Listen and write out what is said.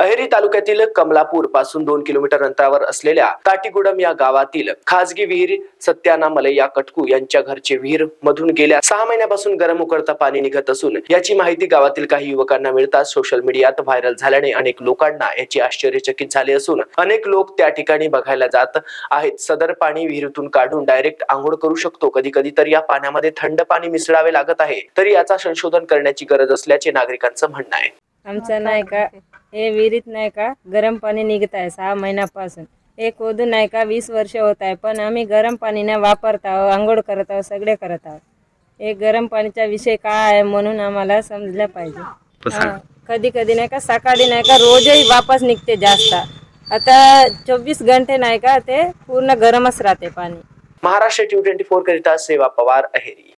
अहेरी तालुक्यातील कमलापूरपासून दोन किलोमीटर अंतरावर असलेल्या काटीगुडम या गावातील खाजगी विहीर सत्याना मलैया कटकू यांच्या घरचे विहीर मधून गेल्या सहा महिन्यापासून गरम उकळता पाणी निघत असून याची माहिती गावातील काही युवकांना मिळताच सोशल मीडियात व्हायरल झाल्याने अनेक लोकांना याची आश्चर्यचकित झाले असून अनेक लोक त्या ठिकाणी बघायला जात आहेत. सदर पाणी विहिरीतून काढून डायरेक्ट आंघोळ करू शकतो. कधी कधी तर या पाण्यामध्ये थंड पाणी मिसळावे लागत आहे. तरी याचा संशोधन करण्याची गरज असल्याचे नागरिकांचं म्हणणं आहे. आमचं नाही का? हे विहिरीत नाही का गरम पाणी निघत आहे सहा महिन्यापासून. हे खोदून नाही का वीस वर्ष होत आहे पण आम्ही गरम पाणी नाही वापरत आहोत आंघोळ करत आहोत सगळे करत आहोत. हे गरम पाणीचा विषय काय आहे म्हणून आम्हाला समजलं पाहिजे. कधी कधी नाही का सकाळी नाही का रोजही वापस निघते जास्त. आता चोवीस घंटे नाही का ते पूर्ण गरमच राहते पाणी. महाराष्ट्र टी ट्वेंटी फोर करिता सेवा पवार अहेरी.